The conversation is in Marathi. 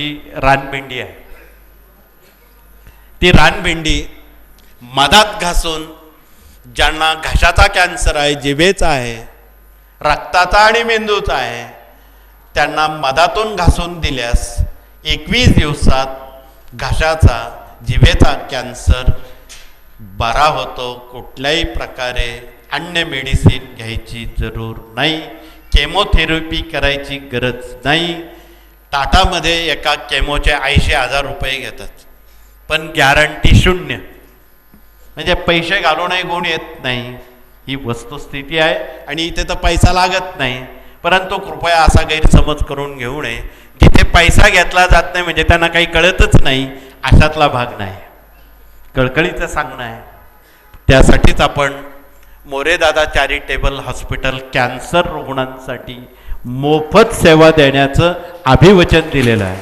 ती रानभेंडी आहे. ती रानभेंडी मधात घासून ज्यांना घशाचा कॅन्सर आहे जिभेचा आहे रक्ताचा आणि मेंदूचा आहे त्यांना मधातून घासून दिल्यास एकवीस दिवसात घशाचा जिभेचा कॅन्सर बरा होतो. कुठल्याही प्रकारे अन्य मेडिसिन घ्यायची जरूर नाही. केमोथेरपी करायची गरज नाही. टाटामध्ये एका केमोचे ऐंशी हजार रुपये घेतात. पण गॅरंटी शून्य. म्हणजे पैसे घालूनही गुण येत नाही. ही वस्तुस्थिती आहे आणि इथे तर पैसा लागत नाही. परंतु कृपया असा गैरसमज करून घेऊ नये. जिथे पैसा घेतला जात नाही म्हणजे त्यांना काही कळतच नाही अशातला भाग नाही. कळकळीचं सांगणं आहे. त्यासाठीच आपण मोरेदादा चॅरिटेबल हॉस्पिटल कॅन्सर रुग्णांसाठी मोफत सेवा देण्याचं अभिवचन दिलेलं आहे.